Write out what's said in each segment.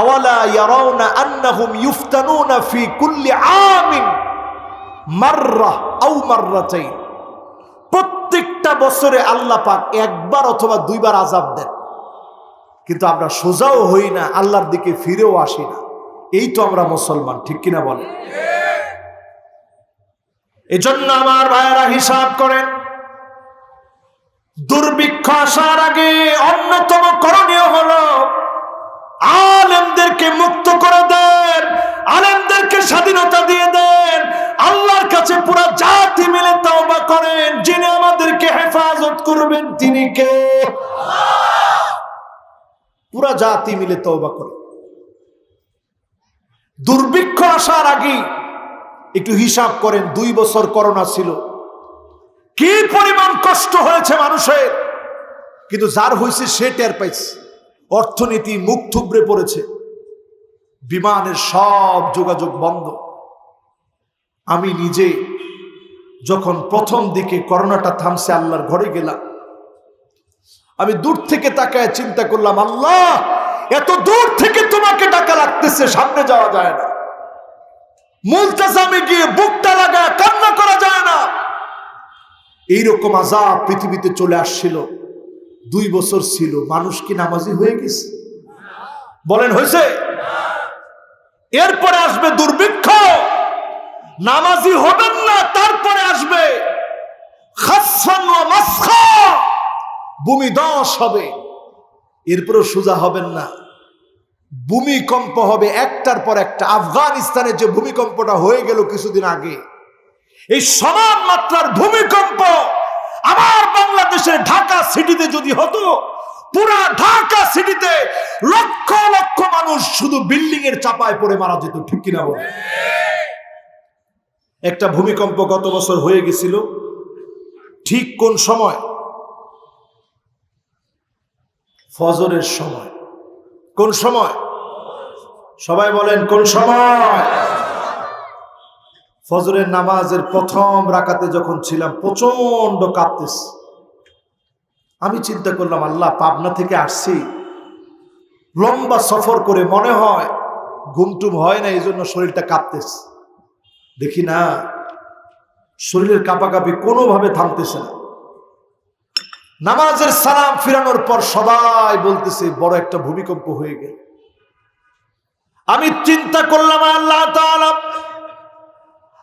আওয়ালা ইয়ারাউনা আন্নাহুম ইউফতানুনা ফি কুল্লি আমিন মাররা আও মাররাতাইন। প্রত্যেকটা বছরে আল্লাহ পাক একবার অথবা দুইবার আজাব দেন। কিন্তু আমরা সোজাও হই না, আল্লাহর দিকে ফিরেও আসি না। এই তো আমরা মুসলমান, ঠিক কিনা বলেন? এজন্য আমার ভাইয়েরা হিসাব করেন, দুর্ভিক্ষ আসার আগে অন্যতম করণীয় হলো আলেমদেরকে মুক্ত করে দেন, আলেমদেরকে স্বাধীনতা দিয়ে দেন, আল্লাহর কাছে পুরো জাতি মিলে তওবা করেন, যিনি আমাদেরকে হেফাজত করবেন তিনি কে? পুরা জাতি মিলে তওবা করেন দুর্ভিক্ষ আসার আগে একটু হিসাব করেন, দুই বছর করোনা ছিল। কি পরিমাণ কষ্ট হয়েছে মানুষের? কিন্তু যার হয়েছে সে টের পাইছে। অর্থনীতি মুখ থুবড়ে পড়েছে। বিমানের সব যোগাযোগ বন্ধ। আমি নিজে যখন প্রথম দিকে করোনাটা থামছে আল্লাহর ঘরে গেলাম, আমি দূর থেকে তাকায় চিন্তা করলাম, আল্লাহ, এত দূর থেকে তোমাকে ডাকা লাগতেছে, সামনে যাওয়া যায় না। মুলতাজামে গিয়ে বুকটা লাগা কান্না করা যায় না। এইরকম আজাব পৃথিবীতে চলে আসছিল। দুই বছর ছিল, মানুষ কি নামাজি হয়ে গেছে? বলেন, হয়েছে? এরপরে আসবে দুর্ভিক্ষ। নামাজি হবেন না, তারপরে আসবে ভূমি দশ হবে, এরপরও সোজা হবেন না। ভূমিকম্প হবে একটার পর একটা। আফগানিস্তানের যে ভূমিকম্পটা হয়ে গেল কিছুদিন আগে, এই সমান মাত্রার ভূমিকম্প আমার বাংলাদেশের ঢাকা সিটিতে যদি হতো, পুরা ঢাকা সিটিতে লক্ষ লক্ষ মানুষ শুধু বিল্ডিং এর চাপায় পড়ে মারা যেত, ঠিক কিনা বলে? একটা ভূমিকম্প গত বছর হয়ে গেছিল। ঠিক কোন সময়? ফজরের সময়। কোন সময়? সবাই বলেন, কোন সময়? ফজরের নামাজের প্রথম রাকাতে যখন ছিলাম প্রচণ্ড কাঁপতেস আমি চিন্তা করলাম, আল্লাহ, পাবনা থেকে আসছি। লম্বা সফর করে মনে হয় ঘুমটুম হয় না এই জন্য শরীরটা কাঁপতেস দেখি না, শরীরের কাঁপাকাঁপি কোনোভাবে থামতেছে না। নামাজের সালাম ফিরানোর পর সবাই বলতেছে, বড় একটা ভূমিকম্প হয়ে গেল। আমি চিন্তা করলাম, আল্লাহ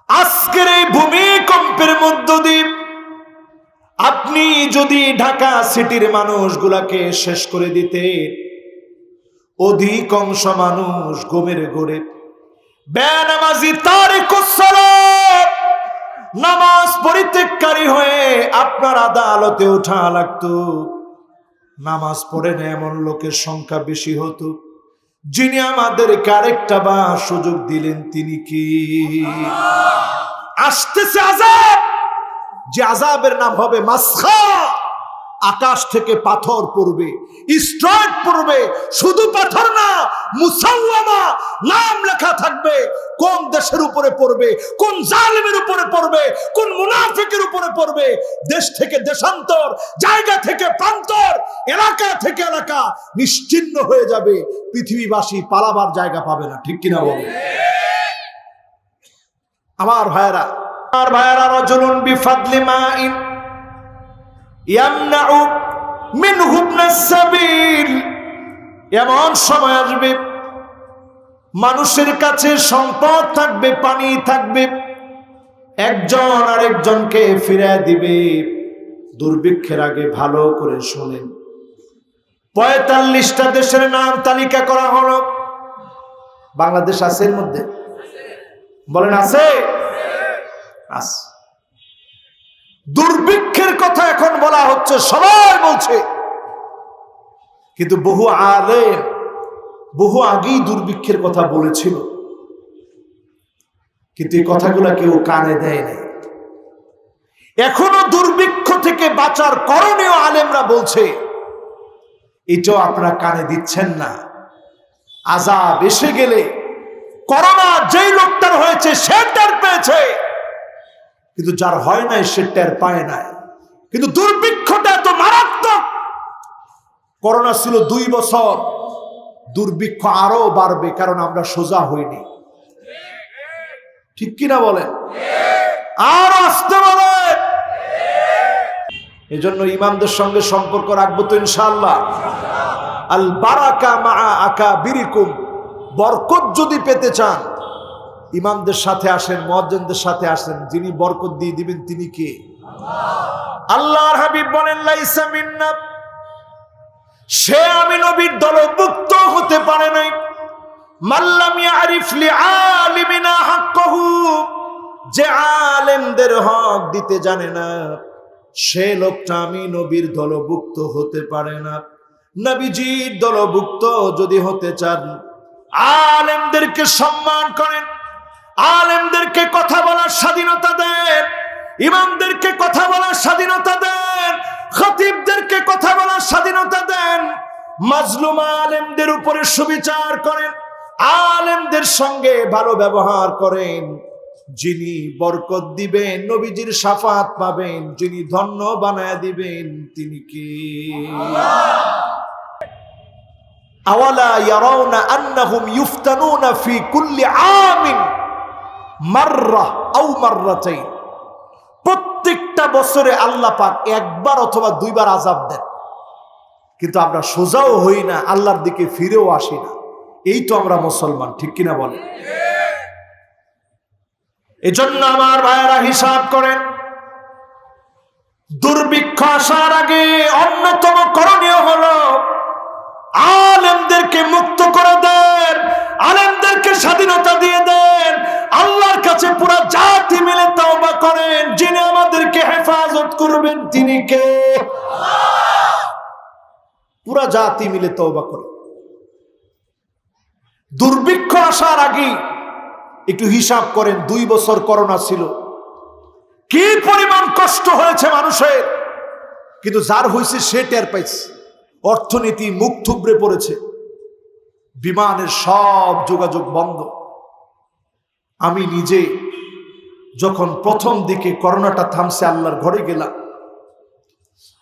আজকের এই ভূমিকম্পের মধ্য দিয়ে আপনি যদি ঢাকা সিটির মানুষগুলাকে শেষ করে দিতে, অধিকাংশ মানুষ গোমের গড়ে বেনামাজি তারিক নামাজ পরিত্যাগকারী হয়ে আপনার আদালতে ওঠা লাগতো। নামাজ পড়ে না এমন লোকের সংখ্যা বেশি হতো। যিনি আমাদের কারেকটা বা সুযোগ দিলেন তিনি কি? আসতেছে আজাব যে আজাবের নাম হবে মাসখা। আকাশ থেকে পাথর পড়বে স্ট্রয়েড পড়বে, শুধু পাথর না মুসাল্লামা নাম লেখা থাকবে, কোন দেশের উপরে পড়বে, কোন জালিমের উপরে পড়বে, কোন মুনাফিকের উপরে পড়বে, দেশ থেকে দেশান্তর, জায়গা থেকে প্রান্তর, এলাকা থেকে এলাকা নিশ্চিন্ন হয়ে যাবে, পৃথিবীবাসী পালাবার জায়গা পাবে না, ঠিক কিনা বলে? আমার ভাইয়েরা আমার ভাইয়েরা, রজুলুন বিফাদলি মাইন। এমন সময় আসবে, মানুষের কাছে সম্পদ থাকবে, পানি থাকবে, একজন আরেকজনকে ফিরে দিবে। দুর্ভিক্ষের আগে ভালো করে শোনেন। পঁয়তাল্লিশটা দেশের নাম তালিকা করা হলো। বাংলাদেশ আছে এর মধ্যে? বলেন আছে? আছে। দুর্ভিক্ষের কথা এখন বলা হচ্ছে, সবাই বলছে। কিন্তু বহু আলেম, বহু আগেই দুর্ভিক্ষের কথা বলেছিল। কিন্তু এই কথাগুলা কেউ কানে দেয় নাই। এখনও দুর্ভিক্ষ থেকে বাঁচার করণীয় আলেমরা বলছে, এটাও আপনারা কানে দিচ্ছেন না। আজাব এসে গেলে, করোনা যেই লোকটার হয়েছে, সে পেয়েছে। কিন্তু যার হয় নাই, সে টের পায় নাই। কিন্তু দুর্ভিক্ষটা এত মারাত্মক। করোনা ছিল দুই বছর। দুর্ভিক্ষ আরও বাড়বে, কারণ আমরা সোজা হইনি। ঠিক কিনা বলেন? আর আসতে বলেন। এজন্য ইমামদের সঙ্গে সম্পর্ক রাখব তো ইনশাল্লাহ আল বারাকা মা আকা বিরিকুম বরকত যদি পেতে চান ইমামদের সাথে আসেন মহাজনদের সাথে আসেন, যিনি বরকত দিয়ে দিবেন তিনি কে? আল্লাহর হাবিব বলেন সে আমি নবীর দলভুক্ত হতে পারে নাই। মাল্লাম ইয়ারিফ লি আলিমিনা হাক্কাহু। যে আলেমদের হক দিতে জানে না, সে লোকটা দলভুক্ত হতে পারে না। দলভুক্ত যদি হতে চান, আলেমদেরকে সম্মান করেন। আলেমদেরকে কথা বলার স্বাধীনতা দেন, ইমামদেরকে কথা বলার স্বাধীনতা দেন, খতিবদেরকে কথা বলার স্বাধীনতা দেন। মাজলুম আলেমদের উপরে সুবিচার করেন, আলেমদের সঙ্গে ভালো ব্যবহার করেন। যিনি বরকত দিবেন, নবীজির সাফাত পাবেন, যিনি ধন্য বানায় দিবেন, তিনি কি? আওয়ালা ইয়ারাউনা আন্নাহুম ইউফতানুনা ফি কুল্লি আমিন। প্রত্যেকটা বছরে আল্লাহ পাক একবার অথবা দুইবার আজাব দেন। কিন্তু আমরা সোজাও হই না, আল্লাহর দিকে ফিরেও আসি না। এই তো আমরা মুসলমান, ঠিক কিনা বলে এজন্য আমার ভাইয়েরা হিসাব করেন, দুর্ভিক্ষ আসার আগে অন্যতম করণীয় হলো আলেমদেরকে মুক্ত করে দেন, আলেমদেরকে স্বাধীনতা হেফাজত করবেন তিনি কে? পুরা জাতি মিলে তওবা করে। দুর্ভিক্ষ আসার আগে একটু হিসাব করেন, দুই বছর করোনা ছিল। কি পরিমাণ কষ্ট হয়েছে মানুষের। কিন্তু যার হয়েছে, সে টের পাইছে। অর্থনীতি মুখ থুবড়ে পড়েছে। বিমানের সব যোগাযোগ বন্ধ। আমি নিজে যখন প্রথম দিকে করোনাটা থামছে, আল্লাহর ঘরে গেলাম।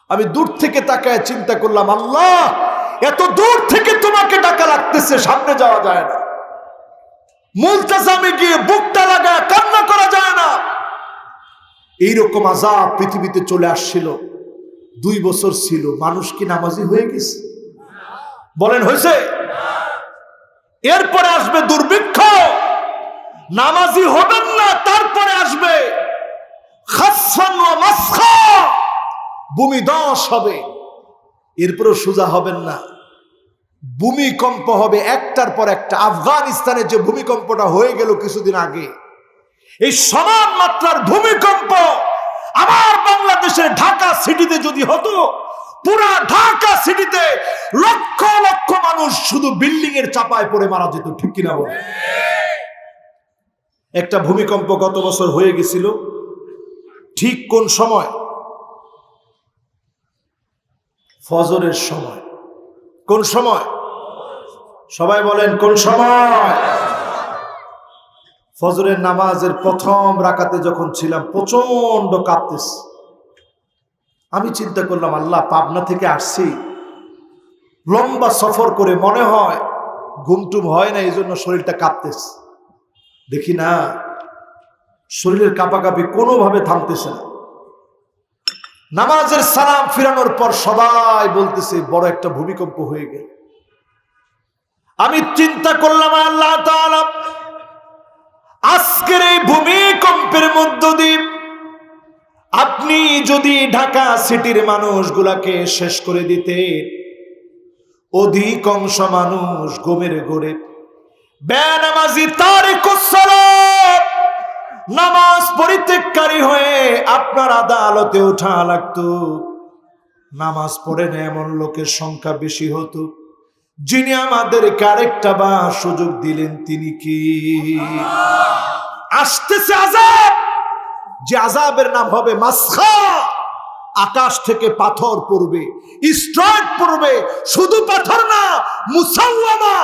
আমি দূর থেকে তাকায় চিন্তা করলাম, আল্লাহ, এত দূর থেকে তোমাকে ডাকা লাগতেছে, সামনে যাওয়া যায় না। মুলতাসামে গিয়ে বুকটা লাগায় কান্না করা যায় না। এইরকম আজাব পৃথিবীতে চলে আসছিল। দুই বছর ছিল। মানুষ কি নামাজি হয়ে গেছে? বলেন, হয়েছে? এরপরে আসবে দুর্ভিক্ষ। নামাজি হবেন না, তারপরে আসবে। ভূমি দশ হবে। এরপরেও সোজা হবেন না। ভূমিকম্প হবে একটার পর একটা। আফগানিস্তানে যে ভূমিকম্পটা হয়ে গেল কিছুদিন আগে, এই সমান মাত্রার ভূমিকম্প আমার বাংলাদেশের ঢাকা সিটিতে যদি হতো, পুরা ঢাকা সিটিতে লক্ষ লক্ষ মানুষ শুধু বিল্ডিং এর চাপায় পড়ে মারা যেত, ঠিক কিনা বলে? একটা ভূমিকম্প গত বছর হয়ে গেছিল। ঠিক কোন সময়? ফজরের সময়। কোন সময়? সবাই বলেন, কোন সময়? ফজরের নামাজের প্রথম রাকাতে যখন ছিলাম প্রচণ্ড কাঁপতেছে আমি চিন্তা করলাম, আল্লাহ, পাবনা থেকে আসছি। লম্বা সফর করে মনে হয় ঘুমটুম হয় না এই জন্য শরীরটা কাঁপতেছে। দেখি না, শরীরের কাঁপাকাঁপি কোনোভাবে থামতেছে না। নামাজের সালাম ফিরানোর পর সবাই বলতেছে, বড় একটা ভূমিকম্প হয়ে গেল। আমি চিন্তা করলাম, আল্লাহ আজকের এই ভূমিকম্পের মধ্য দিয়ে আপনি যদি ঢাকা সিটির মানুষগুলাকে শেষ করে দিতে, অধিকাংশ মানুষ গোমের গড়ে বেনামাজি তারিকুসালাত নামাজ পরিত্যাগকারী হয়ে আপনার আদালতে ওঠা লাগতো। নামাজ পড়ে না এমন লোকের সংখ্যা বেশি হতো। যিনি আমাদের কারেকটা বা সুযোগ দিলেন, তিনি কি? আসতেছে আজাব যে আজাবের নাম হবে মাসখা। আকাশ থেকে পাথর পড়বে, স্ট্রয়েড পড়বে, শুধু পাথর না, মুসাওয়ামা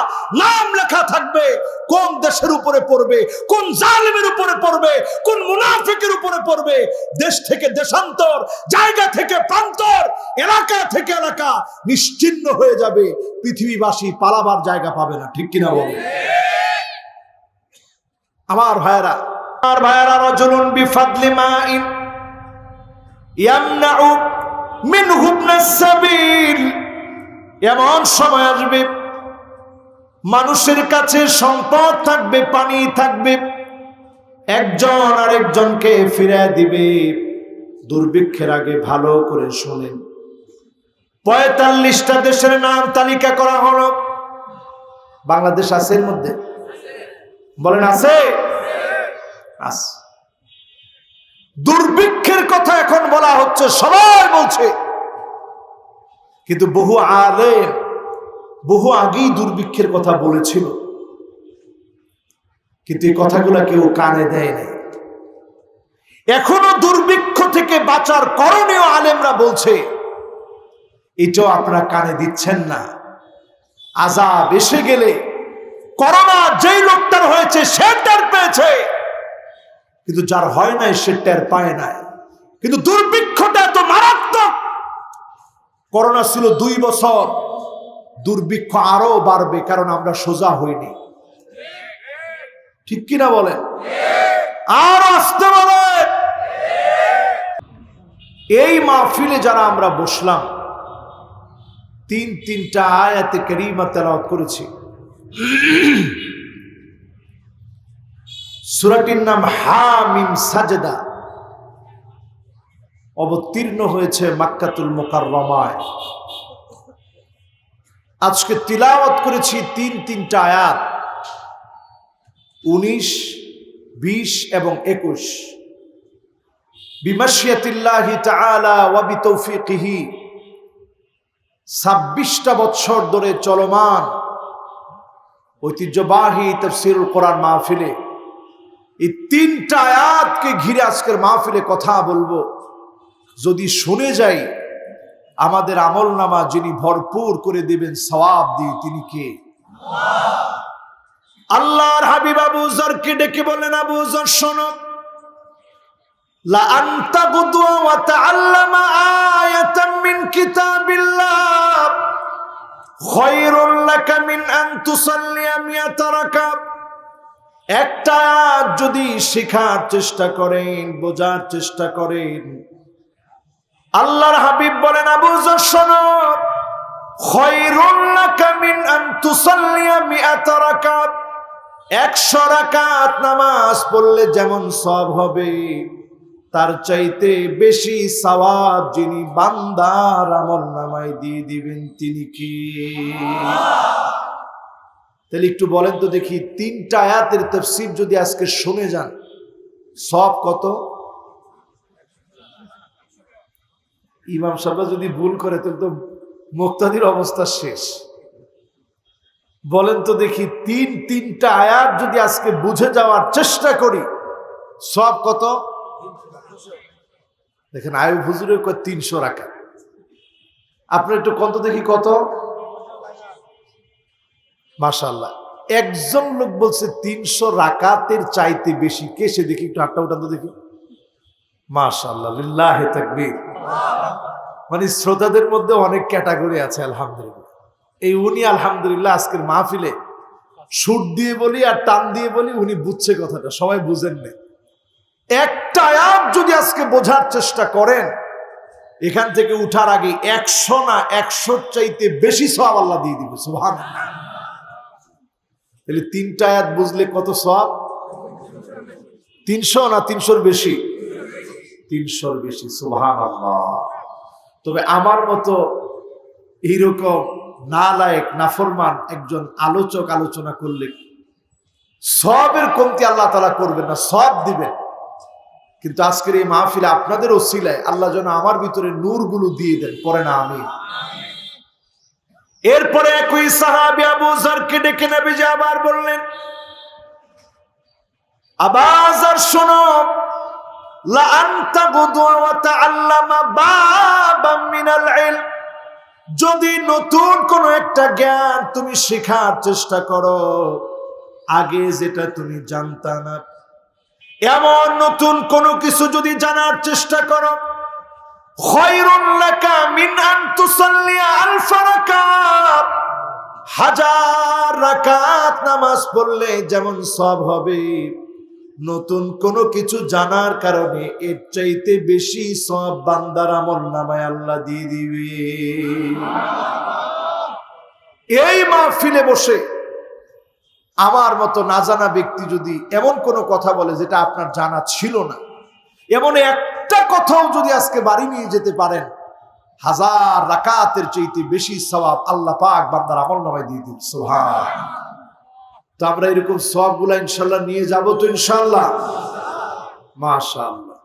নাম লেখা থাকবে, কোন দেশের উপরে পড়বে, কোন জালিমের উপরে পড়বে, কোন মুনাফিকের উপরে পড়বে, দেশ থেকে দেশান্তর, জায়গা থেকে প্রান্তর, এলাকা থেকে এলাকা নিশ্চিন্ন হয়ে যাবে, পৃথিবীবাসী পালাবার জায়গা পাবে না, ঠিক কিনা বলবে আমার ভাইয়েরা আমার ভাইয়েরা, রজুলুন বিফাদলি মাইন। ইয়ামনাউ ইবনাস সাবিল। এমন সময় আসবে, মানুষের কাছে সম্পদ থাকবে, পানি থাকবে, একজন আরেকজনকে ফিরে দিবে। দুর্ভিক্ষের আগে ভালো করে শোনেন। পঁয়তাল্লিশটা দেশের নাম তালিকা করা হলো। বাংলাদেশ আছে এর মধ্যে? বলেন আছে? আছে। দুর্ভিক্ষের কথা এখন বলা হচ্ছে, সবাই বলছে। কিন্তু বহু আলেম, বহু আগেই দুর্ভিক্ষের কথা বলেছিল। কিন্তু এই কথাগুলো কেউ কানে দেয় নাই। এখনও দুর্ভিক্ষ থেকে বাঁচার করণীয় আলেমরা বলছে, এটাও আপনারা কানে দিচ্ছেন না। আজাব এসে গেলে, করোনা যেই লোকটার হয়েছে, সে টের পেয়েছে। কিন্তু যার হয় নাই, সে টের পায় নাই। কিন্তু দুর্ভিক্ষটা এত মারাত্মক। করোনা ছিল দুই বছর। দুর্ভিক্ষ আরও বাড়বে, কারণ আমরা সোজা হইনি। ঠিক কিনা বলে আর আসতে বলেন? এই মাহফিলে যারা আমরা বসলাম, তিন তিনটা আয়াতে করিমা তেলাওয়াত করেছি। সুরাটির নাম হামিম সাজেদা। অবতীর্ণ হয়েছে মাক্কাতুল মোকাররমায়। আজকে তিলাওয়াত করেছি তিন তিনটা আয়াত। উনিশ, বিশ এবং একুশ। বিমাশিয়াতিল্লাহি তাআলা ওয়া বিতৌফিকিহি। ছাব্বিশটা বৎসর ধরে চলমান ঐতিহ্যবাহী তফসিরুল কোরআন মাহফিলে। এই তিনটা আয়াতকে ঘিরে আজকের মাহফিলে কথা বলব। যদি শুনে যাই, আমাদের আমল নামা যিনি ভরপুর করে দেবেন সওয়াব দিয়ে তিনি কে? আল্লাহর হাবিব আবু জরকে ডেকে বলেন, আবু জর শোনো। লা মিন একটা যদি শেখার চেষ্টা করেন, বোঝার চেষ্টা করেন, আল্লাহর হাবিব বলেন, আবু শোনো একশো রাকাত নামাজ পড়লে যেমন সব হবে, তার চাইতে বেশি সওয়াব যিনি বান্দার আমল নামায় দিয়ে দিবেন, তিনি কি? তাহলে একটু বলেন তো দেখি, তিনটা আয়াতের তফসির যদি আজকে শুনে যান সব কত? ইমাম সাহেব যদি ভুল করে, তাহলে তো মুক্তাদির অবস্থা শেষ। বলেন তো দেখি, তিন, তিনটা আয়াত যদি আজকে বুঝে যাওয়ার চেষ্টা করি সব কত? দেখেন আয়ু হুজুরের তিনশো রাখা আপনার একটু কত দেখি কত? মাশাল্লাহ একজন লোক বলছে, তিনশো রাকাতের চাইতে বেশি, কে সে দেখি? একটু হাতটা উঠান তো দেখি। মাশাল্লাহ তাকবীর। মানে শ্রোতাদের মধ্যে অনেক ক্যাটাগরি আছে, আলহামদুলিল্লাহ। এই উনি আলহামদুলিল্লাহ আজকের মাহফিলে সুর দিয়ে বলি আর টান দিয়ে বলি, উনি বুঝছে কথাটা, সবাই বুঝেন না একটা আয়াত যদি আজকে বোঝার চেষ্টা করেন, এখান থেকে উঠার আগে একশো না একশোর চাইতে বেশি সব আল্লাহ দিয়ে দিবে সুহান তাহলে তিনটা আয়াত বুঝলে কত সব তিনশো না তিনশোর বেশি? তিনশোর বেশি সুহান তবে আমার মতো এইরকম না লায়ক নাফরমান একজন আলোচক আলোচনা করলে সবের কমতি আল্লাহ তালা করবেন না সব দিবেন। কিন্তু আজকের এই মাহফিলে আপনাদের ওসিলায় আল্লাহ যেন আমার ভিতরে নূরগুলো দিয়ে দেন পরে না আমি। এরপরে একই সাহাবি আবু জারকে ডেকে নবীজি আবার বললেন আবার আর শোনো যদি নতুন কোন একটা জ্ঞান তুমি শেখার চেষ্টা করো, আগে যেটা তুমি জানতা না। এমন নতুন কোনো কিছু যদি জানার চেষ্টা করো নামাজ যেমন সব হবে। নতুন কোনো কিছু জানার কারণে এর চাইতে বেশি সব বান্দার আমল নামায় আল্লাহ দিয়ে দিবে। এই মাহফিলে বসে আমার মতো না জানা ব্যক্তি যদি এমন কোনো কথা বলে যেটা আপনার জানা ছিল না, এমন একটা কথাও যদি আজকে বাড়ি নিয়ে যেতে পারেন, হাজার রাকাতের চাইতে বেশি সওয়াব আল্লাহ পাক বান্দার আমল নামায় দিয়ে দিন সোহান তো আমরা এরকম সবগুলা ইনশাল্লাহ নিয়ে যাব তো ইনশাল্লাহ মাশাআল্লাহ।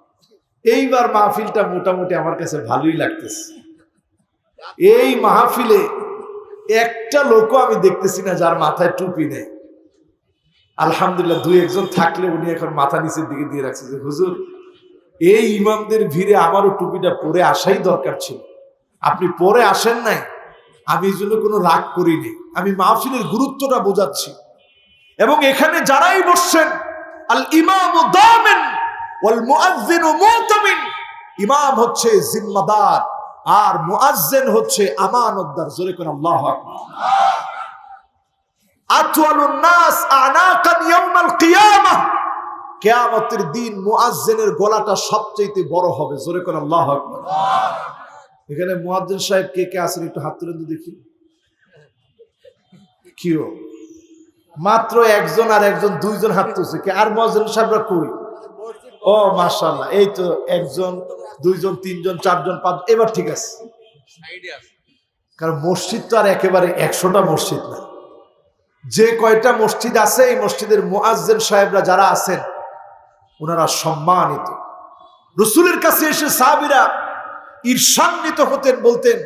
এইবার মাহফিলটা মোটামুটি আমার কাছে ভালোই লাগতেছে। এই মাহফিলে একটা লোকও আমি দেখতেছি না যার মাথায় টুপি নেই। আলহামদুলিল্লাহ দুই একজন থাকলে উনি এখন মাথা নিচের দিকে দিয়ে রাখছে যে, হুজুর এই ইমামদের ভিড়ে আমারও টুপিটা পরে আসাই দরকার ছিল। আপনি পরে আসেন নাই। আমি এই জন্য কোনো রাগ করিনি। আমি মাহফিলের গুরুত্বটা বোঝাচ্ছি। এবং এখানে যারাই বসছেন, আল ইমাম ওয়াল মুআজ্জিন ইমাম হচ্ছে জিম্মাদার আর মুআজ্জিন হচ্ছে আমানতদার। জোরে কোন আল্লাহু আকবার। আতওয়ালুন নাস আনাকান ইয়াউমাল কিয়ামাহ কিয়ামতের দিন মুআজ্জিনের গলাটা সবচেয়ে বড় হবে। জোরে কোন আল্লাহু এখানে মুআজ্জিন সাহেব কে কে আছেন একটু হাত তুলে দেখি। কিও মাত্র একজন আর একজন দুইজন হাত তুলছে। কে? আর মহাজন সাহেবরা কই? ও, মাশাআল্লাহ। এই তো একজন, দুইজন, তিনজন, চারজন পাঁচ এবার ঠিক আছে। কারণ মসজিদ তো আর একেবারে একশোটা মসজিদ না। যে কয়টা মসজিদ আছে, এই মসজিদের মুআজ্জিন সাহেবরা যারা আছেন ওনারা সম্মানিত। রসুলের কাছে এসে সাহাবিরা ঈর্ষান্বিত হতেন, বলতেন,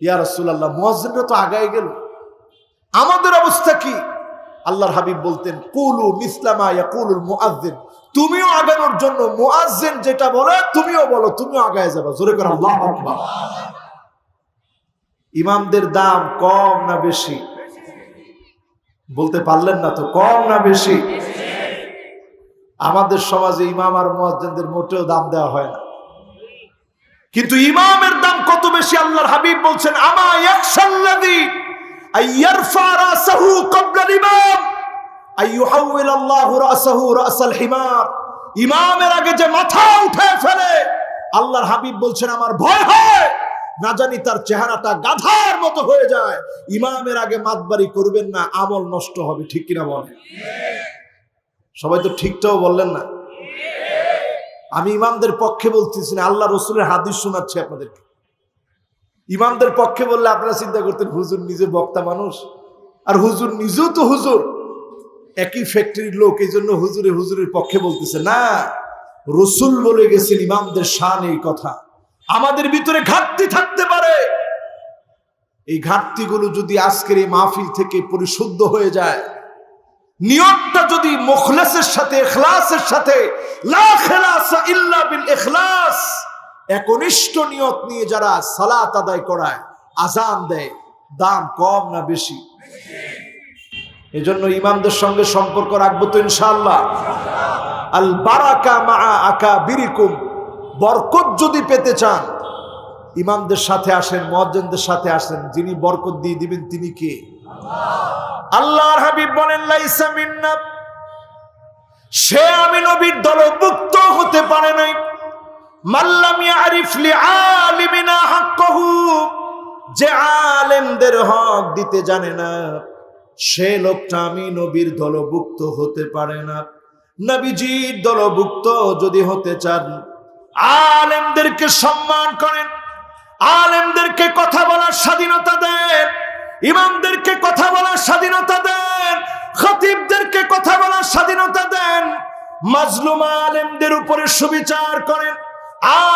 ইয়া রসুল্লাহ মুআজ্জিনরা তো আগায় গেল। আমাদের অবস্থা কি? আল্লাহর হাবিব বলতেন, কুলু মিসলামা ইয়াকুলুল মুআজ্জিন তুমিও আগানোর জন্য মুআজ্জিন যেটা বলে, তুমিও বলো, তুমিও আগায় যাবে। জোরে করে ইমামদের দাম কম না বেশি? বলতে পারলেন না তো, কম না বেশি? আমাদের সমাজে ইমাম আর মুয়াজ্জিনদের মোটেও দাম দেওয়া হয় না। কিন্তু ইমামের দাম কত বেশি আল্লাহর হাবিব বলছেন, আমা ইয়াকশাল্লাযী আইয়ারফা রাসাহু ক্বাবলা ইমাম আইয়ুহাউইল আল্লাহু রাসাহু রাসাল হিমার। ইমামের আগে যে মাথা উঠে ফেলে, আল্লাহর হাবিব বলছেন, আমার ভয় হয় না জানি তার চেহারাটা গাধার মতো হয়ে যায়। ইমামের আগে মাতবাড়ি করবেন না, আমল নষ্ট হবে, ঠিক কিনা বলে সবাই তো ঠিকটাও বললেন না। আমি ইমামদের পক্ষে বলতেছি না, আল্লাহ রসুলের হাদিস শোনাচ্ছি আপনাদেরকে। ইমামদের পক্ষে বললে আপনারা চিন্তা করতেন, হুজুর নিজে বক্তা মানুষ। আর হুজুর নিজেও তো হুজুর। একই ফ্যাক্টরির লোক, এই জন্য হুজুরে হুজুরের পক্ষে বলতেছে, না, রসুল বলে গেছেন ইমামদের শান এই কথা। আমাদের ভিতরে ঘাটতি থাকতে পারে। এই ঘাটতিগুলো যদি আজকের এই মাহফিল থেকে পরিশুদ্ধ হয়ে যায় নিয়তটা যদি মুখলেসের সাথে, এখলাসের সাথে ইল্লা বিল ইখলাস একনিষ্ঠ নিয়ত নিয়ে যারা সালাত আদায় করায়, আজান দেয়, দাম কম না বেশি? এজন্য ইমামদের সঙ্গে সম্পর্ক রাখব তো ইনশাআল্লাহ। আল বারাকা মা আকা বিরিকুম বরকত যদি পেতে চান, ইমামদের সাথে আসেন মহাজনদের সাথে আসেন, যিনি বরকত দিয়ে দিবেন তিনি কে? আল্লাহর হাবিব বলেন, লাইসা মিন্না। সে আমি নবীর দলভুক্ত হতে পারে নাই। মাল্লাম আলিমিনা যে আলেমদের হক দিতে জানে না, সে লোকটা আমি নবীর দলভুক্ত হতে পারে না। নবীজির দলভুক্ত যদি হতে চান, আলেমদেরকে সম্মান করেন, আলেমদেরকে কথা বলার স্বাধীনতা দেন। ইমামদেরকে কথা বলার স্বাধীনতা দেন, খতিবদেরকে কথা বলার স্বাধীনতা দেন, মাজলুম আলেমদের উপরে সুবিচার করেন,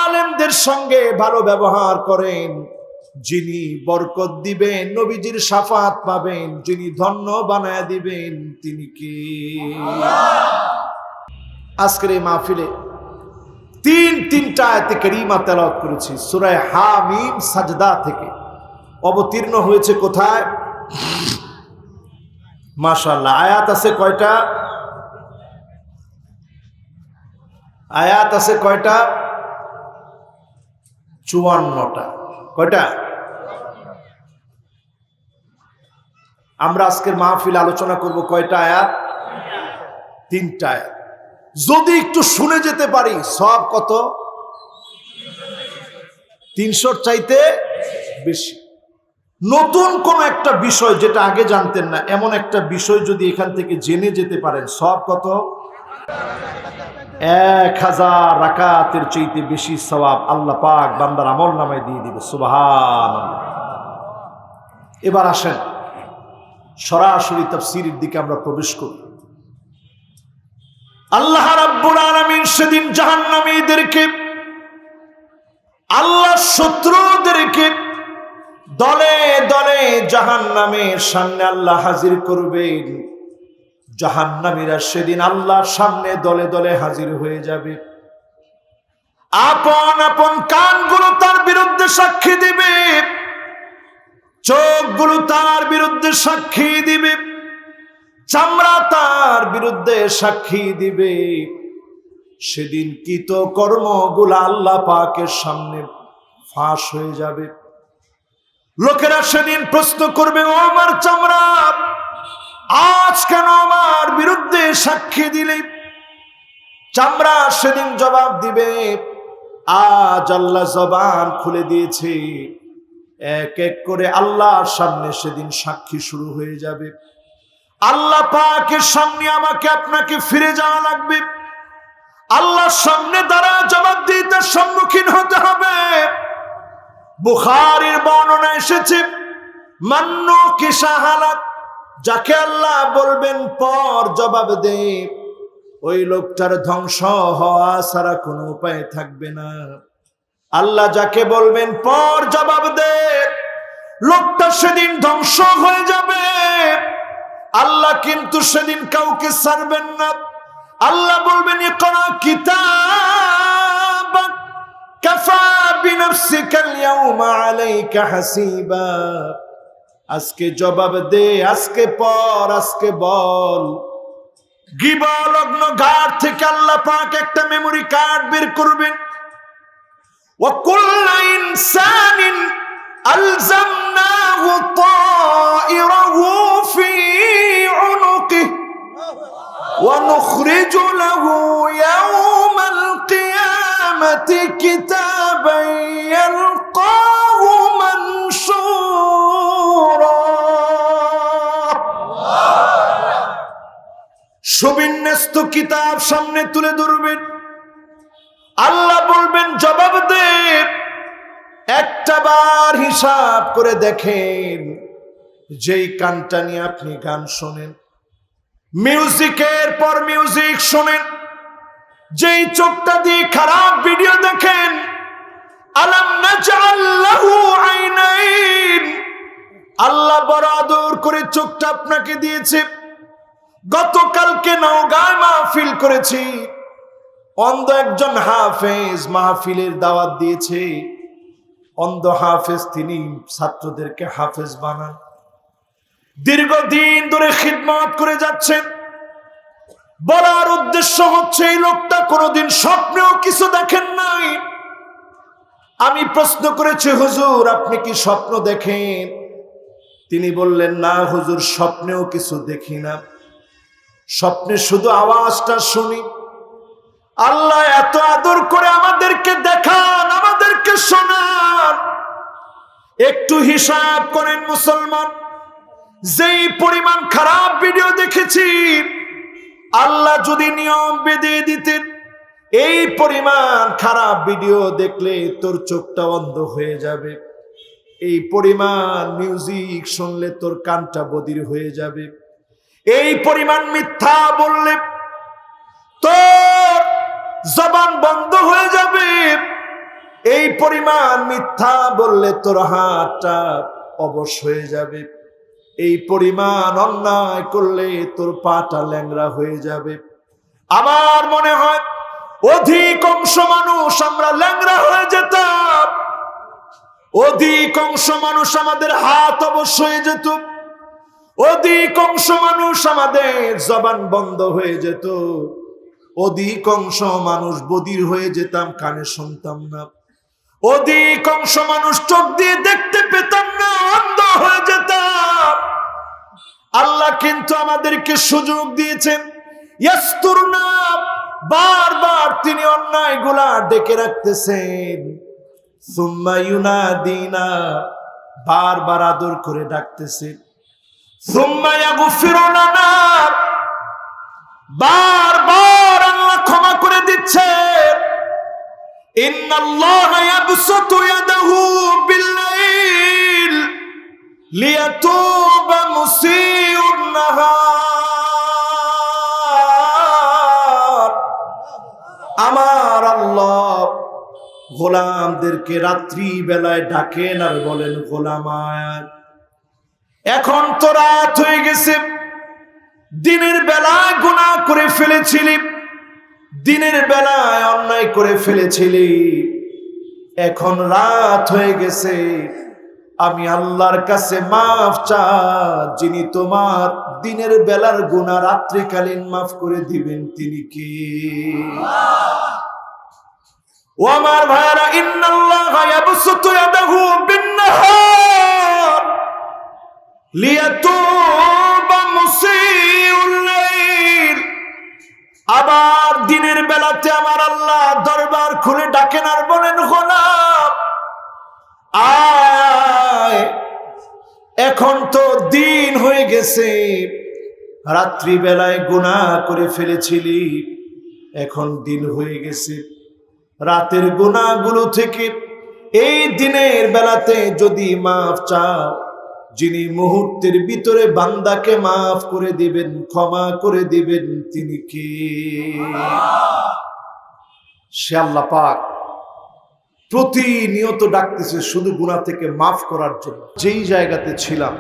আলেমদের সঙ্গে ভালো ব্যবহার করেন। যিনি বরকত দিবেন, নবীজির সাফাত পাবেন, যিনি ধন্য বানায় দিবেন, তিনি কে? আজকের এই মাহফিলে তিন তিনটা আয়াতে করিমা তেলাওয়াত করেছি, সুরায় হামিম সাজদা থেকে। অবতীর্ণ হয়েছে কোথায়? মাশাল্লাহ আয়াত আছে কয়টা? আয়াত আছে কয়টা? চুয়ান্নটা। কয়টা? আমরা আজকের মাহফিল আলোচনা করব কয়টা আয়াত? তিনটা আয়াত। যদি একটু শুনে যেতে পারি, সব কত? তিনশোর চাইতে বেশি। নতুন কোন একটা বিষয় যেটা আগে জানতেন না, এমন একটা বিষয় যদি এখান থেকে জেনে যেতে পারেন সব কত? এক হাজার রাকাতের চাইতে বেশি সবাব আল্লাহ পাক বান্দার আমল নামায় দিয়ে দিবে সুবাহান এবার আসেন, সরাসরি তফসিরের দিকে আমরা প্রবেশ করি। আল্লাহ রাব্বুল আলামিন সেদিন জাহান্নামীদেরকে আল্লাহ শত্রুদেরকে দলে দলে জাহান্নামের সামনে আল্লাহ হাজির করবেন। জাহান্নামীরা সেদিন আল্লাহর সামনে দলে দলে হাজির হয়ে যাবে। আপন আপন কানগুলো তার বিরুদ্ধে সাক্ষী দিবে। চোখগুলো তার বিরুদ্ধে সাক্ষী দিবে। চামড়া তার বিরুদ্ধে সাক্ষী দিবে। সেদিন কৃত কর্মগুলো আল্লাহ পাকের সামনে ফাঁস হয়ে যাবে। লোকেরা সেদিন প্রশ্ন করবে, ও আমার চামড়া, আজ কেন আমার বিরুদ্ধে সাক্ষী দিলে? চামড়া সেদিন জবাব দিবে, আজ আল্লাহ জবান খুলে দিয়েছে। এক এক করে আল্লাহর সামনে সেদিন সাক্ষী শুরু হয়ে যাবে। আল্লাহ পাকের সামনে আমাকে আপনাকে ফিরে যাওয়া লাগবে। আল্লাহর সামনে দ্বারা জবাব দিতে সম্মুখীন হতে হবে। বুখারির বর্ণনা এসেছে মান্য কি সাহালাত যাকে আল্লাহ বলবেন, পর জবাব দে। ওই লোকটার ধ্বংস হওয়া ছাড়া কোনো উপায় থাকবে না। আল্লাহ যাকে বলবেন, পর জবাব দে। লোকটা সেদিন ধ্বংস হয়ে যাবে। আল্লাহ কিন্তু সেদিন কাউকে ছাড়বেন না। আল্লাহ বলবেন, ইকরা কিতাব কাফা বিনফসিকা আল-ইয়াওমা আলাইকা হাসিবা আজকে জবাব দে আজকে পর আজকে বল গিবলগ্ন ঘাট থেকে আল্লাহ পাক একটা মেমরি কার্ড বের করবেন وكل إنسان ألزمناه طائره في عنقه ونخرج له يوم القيامة كتابا يلقاه منشورا সুবিন্যস্ত কিতাব সামনে তুলে ধরবেন আল্লাহ বলবেন জবাব দে একটা বার হিসাব করে দেখেন যেই কানটা নিয়ে আপনি গান শোনেন মিউজিকের পর মিউজিক শোনেন যেই চোখটা দিয়ে খারাপ ভিডিও দেখেন আল্লাহ বড় আদর করে চোখটা আপনাকে দিয়েছে। গতকালকে নওগাঁয় মাহফিল করেছি। অন্ধ একজন হাফেজ মাহফিলের দাওয়াত দিয়েছে। অন্ধ হাফেজ তিনি ছাত্রদেরকে হাফেজ বানান। দীর্ঘদিন ধরে খিদমত করে যাচ্ছেন। বলার উদ্দেশ্য হচ্ছে এই লোকটা কোনোদিন স্বপ্নেও কিছু দেখেন নাই। আমি প্রশ্ন করেছি, হুজুর, আপনি কি স্বপ্ন দেখেন? তিনি বললেন, না হুজুর, স্বপ্নেও কিছু দেখি না। স্বপ্নে শুধু আওয়াজটা শুনি। আল্লাহ এত আদর করে আমাদেরকে দেখান, আমাদেরকে শোনান। একটু হিসাব করেন মুসলমান, যেই পরিমাণ খারাপ ভিডিও দেখেছি আল্লাহ যদি নিয়ম বেঁধে দিতেন, এই পরিমাণ খারাপ ভিডিও দেখলে তোর চোখটা অন্ধ হয়ে যাবে। এই পরিমাণ মিউজিক শুনলে তোর কানটা বদির হয়ে যাবে। এই পরিমাণ মিথ্যা বললে তোর জবান বন্ধ হয়ে যাবে। এই পরিমাণ মিথ্যা বললে তোর হাতটা অবশ হয়ে যাবে। এই পরিমাণ অন্যায় করলে তোর পাটা ল্যাংরা হয়ে যাবে। আমার মনে হয় অধিকাংশ মানুষ আমরা ল্যাংরা হয়ে যেতাম। অধিকাংশ মানুষ আমাদের হাত অবশ্য হয়ে যেত অধিকাংশ মানুষ আমাদের জবান বন্ধ হয়ে যেত। অধিকাংশ মানুষ বদির হয়ে যেতাম, কানে শুনতাম না। অধিকাংশ মানুষ চোখ দিয়ে দেখতে পেতাম না, অন্ধ হয়ে যেতাম। আল্লাহ কিন্তু আমাদেরকে সুযোগ দিয়েছেন। বারবার তিনি অন্যায়গুলা ডেকে রাখতেছেন। আদর করে ডাকতেছেন। সুম্মা ইয়াগফিরুনা বারবার আল্লাহ ক্ষমা করে দিচ্ছেন। ইন্নাল্লাহা ইয়াদাহু লিয়াতুবা মুসিউন নাহার আমার আল্লাহ গোলামদেরকে রাত্রি বেলায় ডাকেন আর বলেন, গোলামায়, এখন তো রাত হয়ে গেছে। দিনের বেলায় গুনাহ করে ফেলেছিলি, দিনের বেলায় অন্যায় করে ফেলেছিলি। এখন রাত হয়ে গেছে। আমি আল্লাহর কাছে মাফ চা যিনি তোমার দিনের বেলার গুণা রাত্রিকালীন মাফ করে দিবেন, তিনি কি? ও আমার ভাইয়ারা, ইন্নাল্লাহা ইয়াবসুতু ইয়াদাহু বিন-নাহার। লিয়াতুবা মুসিউল লাইল। আবার দিনের বেলাতে আমার আল্লাহ দরবার খুলে ডাকেন আর বলেন, গোলাম। আয় এখন তো দিন হয়ে গেছে। রাত্রি বেলায় গুনাহ করে ফেলেছিলি, এখন দিন হয়ে গেছে। রাতের গুণাগুলো থেকে এই দিনের বেলাতে যদি মাফ চাও, যিনি মুহূর্তের ভিতরে বান্দাকে মাফ করে দিবেন, ক্ষমা করে দিবেন, তিনি কে? সে আল্লাহ পাক প্রতিনিয়ত ডাকতেছে শুধু গুণা থেকে মাফ করার জন্য। যেই জায়গাতে ছিলাম